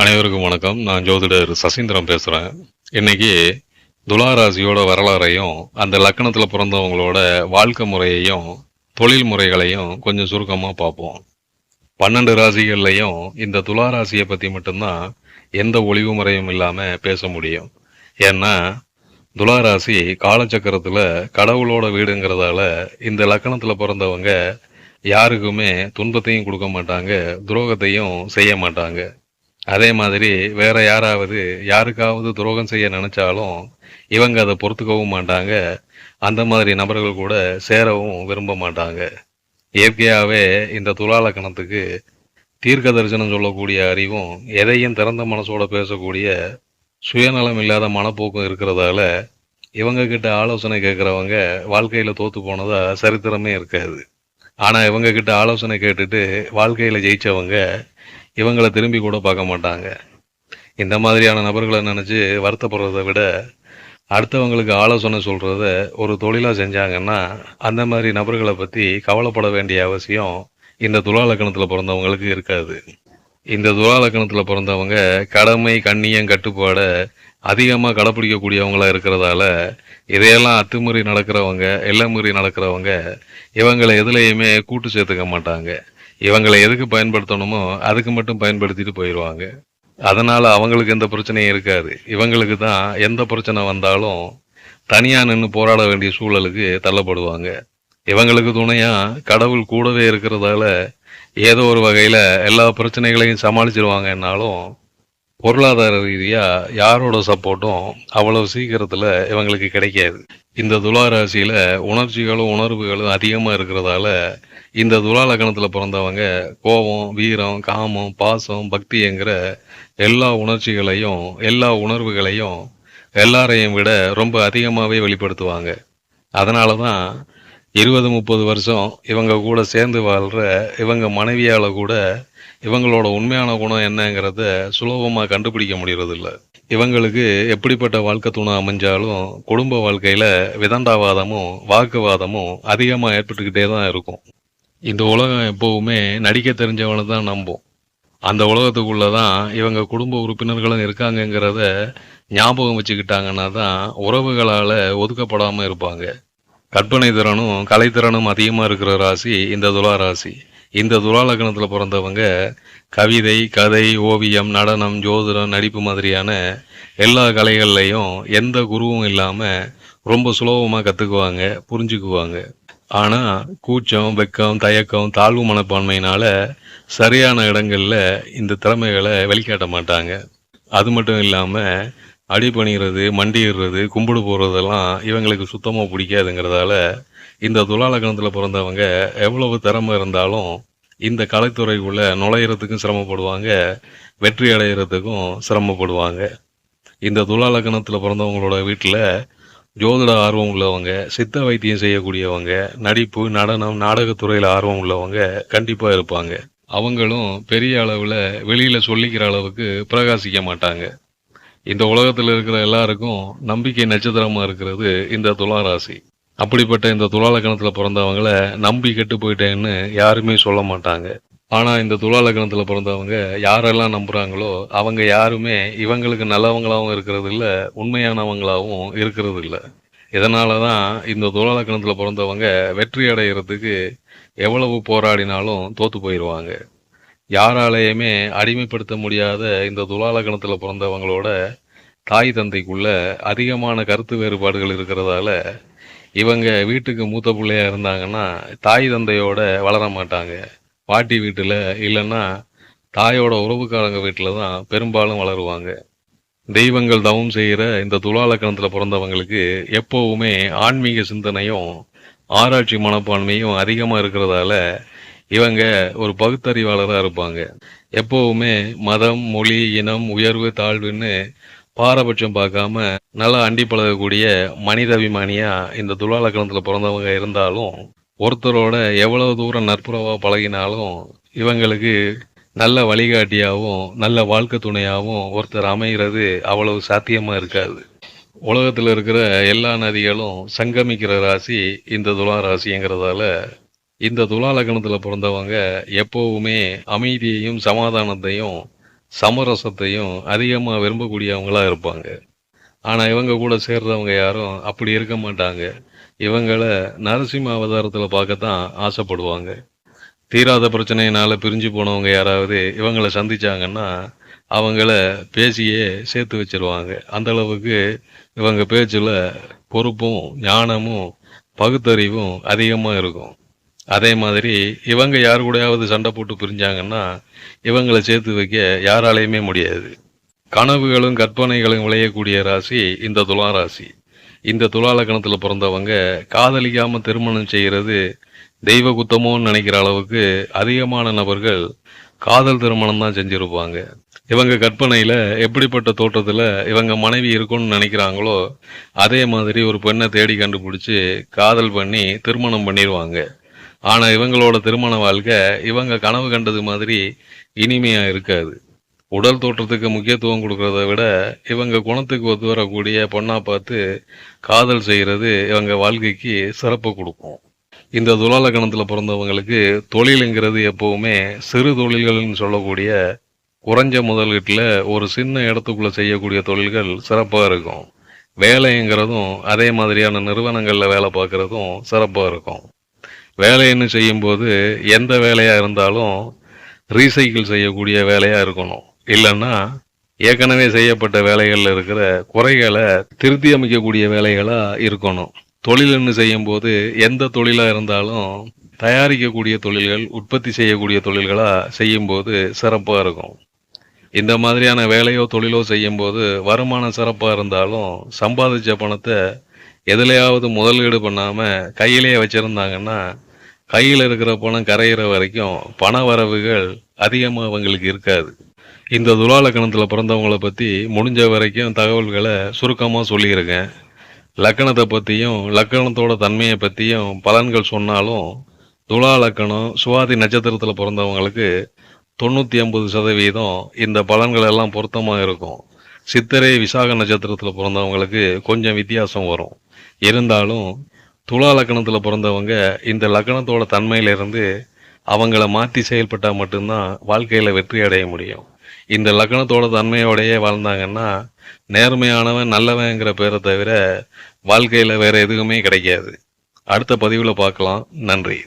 அனைவருக்கும் வணக்கம். நான் ஜோதிடர் சசீந்திரம் பேசுகிறேன் இன்னைக்கு துளாராசியோட வரலாறையும் அந்த லக்கணத்தில் பிறந்தவங்களோட வாழ்க்கை முறையையும் தொழில் முறைகளையும் கொஞ்சம் சுருக்கமாக பார்ப்போம். பன்னெண்டு ராசிகள்லையும் இந்த துளாராசியை பற்றி மட்டும்தான் எந்த ஒளிவு முறையும் இல்லாமல் பேச முடியும். ஏன்னா துளாராசி காலச்சக்கரத்தில் கடவுளோட வீடுங்கிறதால இந்த லக்கணத்தில் பிறந்தவங்க யாருக்குமே துன்பத்தையும் கொடுக்க மாட்டாங்க துரோகத்தையும் செய்ய மாட்டாங்க. அதே மாதிரி வேற யாராவது யாருக்காவது துரோகம் செய்ய நினைச்சாலும் இவங்க அதை பொறுத்துக்கவும் மாட்டாங்க. அந்த மாதிரி நபர்கள் கூட சேரவும் விரும்ப மாட்டாங்க. இயற்கையாகவே இந்த துலாலக்கணத்துக்கு தீர்க்க தரிசனம் சொல்லக்கூடிய அறிவும் எதையும் திறந்த மனசோட பேசக்கூடிய சுயநலம் இல்லாத மனப்போக்கும் இருக்கிறதால இவங்க கிட்ட ஆலோசனை கேட்குறவங்க வாழ்க்கையில் தோத்து போனதா சரித்திரமே இருக்காது. ஆனால் இவங்க கிட்ட ஆலோசனை கேட்டுட்டு வாழ்க்கையில் ஜெயிச்சவங்க இவங்களை திரும்பி கூட பார்க்க மாட்டாங்க. இந்த மாதிரியான நபர்களை நினச்சி வருத்தப்படுறதை விட அடுத்தவங்களுக்கு ஆலோசனை சொல்கிறத ஒரு தொழிலாக செஞ்சாங்கன்னா அந்த மாதிரி நபர்களை பற்றி கவலைப்பட வேண்டிய அவசியம் இந்த துலாலக்கணத்துல பிறந்தவங்களுக்கு இருக்காது. இந்த துலாலக்கணத்துல பிறந்தவங்க கடமை கண்ணியம் கட்டுப்பாடை அதிகமாக கடைப்பிடிக்கக்கூடியவங்களாக இருக்கிறதால இதையெல்லாம் அத்துமீறி நடக்கிறவங்க எல்லமீறி நடக்கிறவங்க இவங்களை எதுலையுமே கூட்டு சேர்த்துக்க மாட்டாங்க. இவங்களை எதுக்கு பயன்படுத்தணுமோ அதுக்கு மட்டும் பயன்படுத்திட்டு போயிடுவாங்க அதனால் அவங்களுக்கு எந்த பிரச்சனையும் இருக்காது. இவங்களுக்கு தான் எந்த பிரச்சனை வந்தாலும் தனியாக நின்று போராட வேண்டிய சூழலுக்கு தள்ளப்படுவாங்க. இவங்களுக்கு துணையாக கடவுள் கூடவே இருக்கிறதால ஏதோ ஒரு வகையில் எல்லா பிரச்சனைகளையும் சமாளிச்சிருவாங்கன்னாலும் பொருளாதார ரீதியாக யாரோட சப்போர்ட்டும் அவ்வளவு சீக்கிரத்தில் இவங்களுக்கு கிடைக்காது. இந்த துலாராசியில் உணர்ச்சிகளும் உணர்வுகளும் அதிகமாக இருக்கிறதால இந்த துலா லக்னத்தில் பிறந்தவங்க கோபம் வீரம் காமம் பாசம் பக்திங்கிற எல்லா உணர்ச்சிகளையும் எல்லா உணர்வுகளையும் எல்லாரையும் விட ரொம்ப அதிகமாகவே வெளிப்படுத்துவாங்க. அதனால தான் இருபது முப்பது வருஷம் இவங்க கூட சேர்ந்து வாழ்கிற இவங்க மனைவியால் கூட இவங்களோட உண்மையான குணம் என்னங்கிறத சுலபமாக கண்டுபிடிக்க முடியறதில்ல. இவங்களுக்கு எப்படிப்பட்ட வாழ்க்கை துணை அமைஞ்சாலும் குடும்ப வாழ்க்கையில் விதண்டாவாதமும் வாக்குவாதமும் அதிகமாக ஏற்பட்டுக்கிட்டே தான் இருக்கும். இந்த உலகம் எப்போவுமே நடிக்க தெரிஞ்சவனை தான் நம்பும். அந்த உலகத்துக்குள்ளே தான் இவங்க குடும்ப உறுப்பினர்களும் இருக்காங்கங்கிறத ஞாபகம் வச்சுக்கிட்டாங்கன்னா தான் உறவுகளால் ஒதுக்கப்படாமல் இருப்பாங்க. கற்பனை திறனும் கலைத்திறனும் அதிகமாக இருக்கிற ராசி இந்த துலா ராசி. இந்த துலாலக்கணத்தில் பிறந்தவங்க கவிதை கதை ஓவியம் நடனம் ஜோதிடம் நடிப்பு மாதிரியான எல்லா கலைகள்லையும் எந்த குருவும் இல்லாமல் ரொம்ப சுலபமாக கற்றுக்குவாங்க புரிஞ்சுக்குவாங்க. ஆனால் கூச்சம் வெக்கம் தயக்கம் தாழ்வு மனப்பான்மையினால் சரியான இடங்களில் இந்த திறமைகளை வெளிக்காட்ட மாட்டாங்க. அது மட்டும் இல்லாமல் அடி அடிபணிகிறது மண்டிடுறது கும்பிடு போடுறதெல்லாம் இவங்களுக்கு சுத்தமாக பிடிக்காதுங்கிறதால இந்த துலாலகணத்துல பிறந்தவங்க எவ்வளவு திறமை இருந்தாலும் இந்த கலைத்துறைக்குள்ளே நுழையிறதுக்கும் சிரமப்படுவாங்க வெற்றி அடைகிறதுக்கும் சிரமப்படுவாங்க. இந்த துலாலக்கணத்தில் பிறந்தவங்களோட வீட்டில் ஜோதிட ஆர்வம் உள்ளவங்க சித்த வைத்தியம் செய்யக்கூடியவங்க நடிப்பு நடனம் நாடகத்துறையில் ஆர்வம் உள்ளவங்க கண்டிப்பாக இருப்பாங்க. அவங்களும் பெரிய அளவில் வெளியில் சொல்லிக்கிற அளவுக்கு பிரகாசிக்க மாட்டாங்க. இந்த உலகத்தில் இருக்கிற எல்லாருக்கும் நம்பிக்கை நட்சத்திரமா இருக்கிறது இந்த துலா ராசி. அப்படிப்பட்ட இந்த துலாலக்கணத்துல பிறந்தவங்கள நம்பி கெட்டு போயிட்டேன்னு யாருமே சொல்ல மாட்டாங்க. ஆனா இந்த துலாலக்கணத்துல பிறந்தவங்க யாரெல்லாம் நம்புறாங்களோ அவங்க யாருமே இவங்களுக்கு நல்லவங்களாகவும் இருக்கிறது இல்லை உண்மையானவங்களாகவும் இருக்கிறது இல்லை இதனால தான் இந்த துலாலக்கணத்துல பிறந்தவங்க வெற்றி அடைகிறதுக்கு எவ்வளவு போராடினாலும் தோத்து போயிடுவாங்க யாராலேயுமே அடிமைப்படுத்த முடியாத இந்த துலாலக்கணத்துல பிறந்தவங்களோட தாய் தந்தைக்குள்ள அதிகமான கருத்து வேறுபாடுகள் இருக்கிறதால இவங்க வீட்டுக்கு மூத்த பிள்ளையா இருந்தாங்கன்னா தாய் தந்தையோட வளர மாட்டாங்க. பாட்டி வீட்டில் இல்லைன்னா தாயோட உறவுக்காரங்க வீட்டில் தான் பெரும்பாலும் வளருவாங்க. தெய்வங்கள் தவம் செய்கிற இந்த துலாலக்கணத்துல பிறந்தவங்களுக்கு எப்போவுமே ஆன்மீக சிந்தனையும் ஆராய்ச்சி மனப்பான்மையும் அதிகமாக இருக்கிறதால இவங்க ஒரு பகுத்தறிவாளராக இருப்பாங்க. எப்பவுமே மதம் மொழி இனம் உயர்வு தாழ்வுன்னு பாரபட்சம் பார்க்காம நல்லா அண்டி பழகக்கூடிய மனிதாபிமானியா இந்த துலாலக்கணத்துல பிறந்தவங்க இருந்தாலும் ஒருத்தரோட எவ்வளவு தூரம் நட்புறவா பழகினாலும் இவங்களுக்கு நல்ல வழிகாட்டியாகவும் நல்ல வாழ்க்கை துணையாகவும் ஒருத்தர் அமைகிறது அவ்வளவு சாத்தியமா இருக்காது. உலகத்தில் இருக்கிற எல்லா நதிகளும் சங்கமிக்கிற ராசி இந்த துலா ராசிங்கிறதால இந்த துலா பிறந்தவங்க எப்போவுமே அமைதியையும் சமாதானத்தையும் சமரசத்தையும் அதிகமாக விரும்பக்கூடியவங்களாக இருப்பாங்க. ஆனால் இவங்க கூட சேர்றவங்க யாரும் அப்படி இருக்க மாட்டாங்க. இவங்களை நரசிம்ம அவதாரத்தில் பார்க்கத்தான் ஆசைப்படுவாங்க. தீராத பிரச்சனையினால பிரிஞ்சு போனவங்க யாராவது இவங்களை சந்திச்சாங்கன்னா அவங்கள பேசியே சேர்த்து வச்சிருவாங்க. அந்த அளவுக்கு இவங்க பேச்சில் பொறுப்பும் ஞானமும் பகுத்தறிவும் அதிகமாக இருக்கும். அதே மாதிரி இவங்க யார் கூடயாவது சண்டை போட்டு பிரிஞ்சாங்கன்னா இவங்களை சேர்த்து வைக்க யாராலையுமே முடியாது. கனவுகளும் கற்பனைகளும் விளையக்கூடிய ராசி இந்த துலா ராசி. இந்த துலா பிறந்தவங்க காதலிக்காமல் திருமணம் செய்கிறது தெய்வ குத்தமோன்னு நினைக்கிற அளவுக்கு அதிகமான நபர்கள் காதல் திருமணம் தான் செஞ்சுருப்பாங்க. இவங்க கற்பனையில் எப்படிப்பட்ட தோட்டத்தில் இவங்க மனைவி இருக்கும்னு நினைக்கிறாங்களோ அதே மாதிரி ஒரு பெண்ணை தேடி கண்டுபிடிச்சி காதல் பண்ணி திருமணம் பண்ணிடுவாங்க ஆனால் இவங்களோட திருமண வாழ்க்கை இவங்க கனவு கண்டது மாதிரி இனிமையாக இருக்காது. உடல் தோற்றத்துக்கு முக்கியத்துவம் கொடுக்கறத விட இவங்க குணத்துக்கு ஒத்து வரக்கூடிய பொண்ணா பார்த்து காதல் செய்கிறது இவங்க வாழ்க்கைக்கு சிறப்பு கொடுக்கும். இந்த துலாலக்கணத்தில் பிறந்தவங்களுக்கு தொழிலுங்கிறது எப்பவுமே சிறு தொழில்கள்னு சொல்லக்கூடிய குறைஞ்ச முதலீட்டுல ஒரு சின்ன இடத்துக்குள்ளே செய்யக்கூடிய தொழில்கள் சிறப்பாக இருக்கும். வேலைங்கிறதும் அதே மாதிரியான நிறுவனங்களில் வேலை பார்க்குறதும் சிறப்பாக இருக்கும். வேலைன்னு செய்யும்போது எந்த வேலையாக இருந்தாலும் ரீசைக்கிள் செய்யக்கூடிய வேலையாக இருக்கணும். இல்லைன்னா ஏற்கனவே செய்யப்பட்ட வேலைகளில் இருக்கிற குறைகளை திருத்தி அமைக்கக்கூடிய வேலைகளாக இருக்கணும். தொழில்னு செய்யும்போது எந்த தொழிலாக இருந்தாலும் தயாரிக்கக்கூடிய தொழில்கள் உற்பத்தி செய்யக்கூடிய தொழில்களாக செய்யும்போது சிறப்பாக இருக்கும். இந்த மாதிரியான வேலையோ தொழிலோ செய்யும்போது வருமானம் சிறப்பாக இருந்தாலும் சம்பாதிச்ச பணத்தை எதுலையாவது முதலீடு பண்ணாமல் கையிலேயே வச்சுருந்தாங்கன்னா கையில் இருக்கிற பணம் கரையிற வரைக்கும் பண வரவுகள் அதிகமாக அவங்களுக்கு இருக்காது. இந்த துலா லக்கணத்துல பிறந்தவங்கள பற்றி முடிஞ்ச வரைக்கும் தகவல்களை சுருக்கமாக சொல்லியிருக்கேன். லக்கணத்தை பற்றியும் லக்கணத்தோட தன்மையை பற்றியும் பலன்கள் சொன்னாலும் துலா லக்கணம் சுவாதி நட்சத்திரத்தில் பிறந்தவங்களுக்கு தொண்ணூற்றி ஐம்பது சதவீதம் இந்த பலன்கள் எல்லாம் பொருத்தமாக இருக்கும். சித்திரை விசாக நட்சத்திரத்தில் பிறந்தவங்களுக்கு கொஞ்சம் வித்தியாசம் வரும். இருந்தாலும் துலா லக்கணத்தில் பிறந்தவங்க இந்த லக்கணத்தோட தன்மையிலிருந்து அவங்கள மாற்றி செயல்பட்டால் மட்டும்தான் வாழ்க்கையில் வெற்றி அடைய முடியும். இந்த லக்கணத்தோட தன்மையோடையே வாழ்ந்தாங்கன்னா நேர்மையானவன் நல்லவங்கிற பேரை தவிர வாழ்க்கையில் வேறு எதுவுமே கிடைக்காது. அடுத்த பதிவில் பார்க்கலாம். நன்றி.